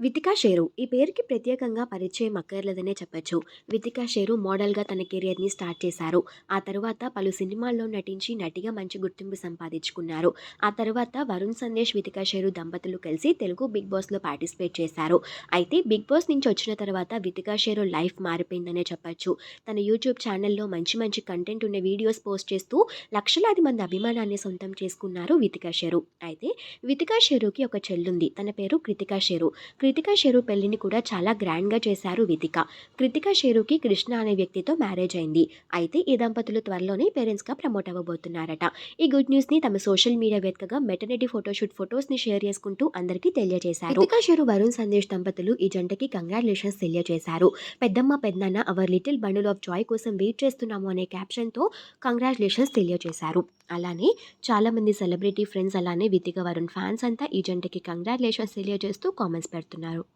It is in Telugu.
వితికా షేరు ఈ పేరుకి ప్రత్యేకంగా పరిచయం అక్కర్లేదనే చెప్పొచ్చు. వితికా షేరు మోడల్‌గా తన కెరియర్‌ని స్టార్ట్ చేశారు. ఆ తర్వాత పలు సినిమాల్లో నటించి నటిగా మంచి గుర్తింపు సంపాదించుకున్నారు. ఆ తర్వాత వరుణ్ సందేశ్, వితికా షేరు దంపతులు కలిసి తెలుగు బిగ్ బాస్‌లో పార్టిసిపేట్ చేశారు. అయితే బిగ్ బాస్ నుంచి వచ్చిన తర్వాత వితికా షేరు లైఫ్ మారిపోయిందనే చెప్పొచ్చు. తన యూట్యూబ్ ఛానల్లో మంచి మంచి కంటెంట్ ఉన్న వీడియోస్ పోస్ట్ చేస్తూ లక్షలాది మంది అభిమానాన్ని సొంతం చేసుకున్నారు వితికా షేరు. అయితే వితికా షేరుకి ఒక చెల్లుంది. తన పేరు కృతికా షేరు. కృతికా షేరు పెళ్ళిని కూడా చాలా గ్రాండ్‌గా చేశారు వితిక. కృతికా షేరుకి కృష్ణ అనే వ్యక్తితో మ్యారేజ్ అయింది. అయితే ఈ దంపతులు త్వరలోనే పేరెంట్స్‌గా ప్రమోట్ అవ్వబోతున్నారట. ఈ గుడ్ న్యూస్‌ని తమ సోషల్ మీడియా వేదికగా మెటర్నిటీ ఫోటోషూట్ ఫొటోస్ని షేర్ చేసుకుంటూ అందరికీ తెలియజేశారు. కృతికా షేరు, వరుణ్ సందేశ్ దంపతులు ఈ జంటకి కంగ్రాచులేషన్స్ తెలియజేశారు. పెద్దమ్మ పెదనాన్న our little bundle of joy కోసం వెయిట్ చేస్తున్నాము అనే క్యాప్షన్‌తో కంగ్రాచులేషన్స్ తెలియజేశారు. అలానే చాలామంది సెలబ్రిటీ ఫ్రెండ్స్ అలానే వితిక, వరుణ్ ఫ్యాన్స్ అంతా ఈ జంటకి కంగ్రాచులేషన్స్ తెలియజేస్తూ కామెంట్స్ పెడుతున్నారు. note.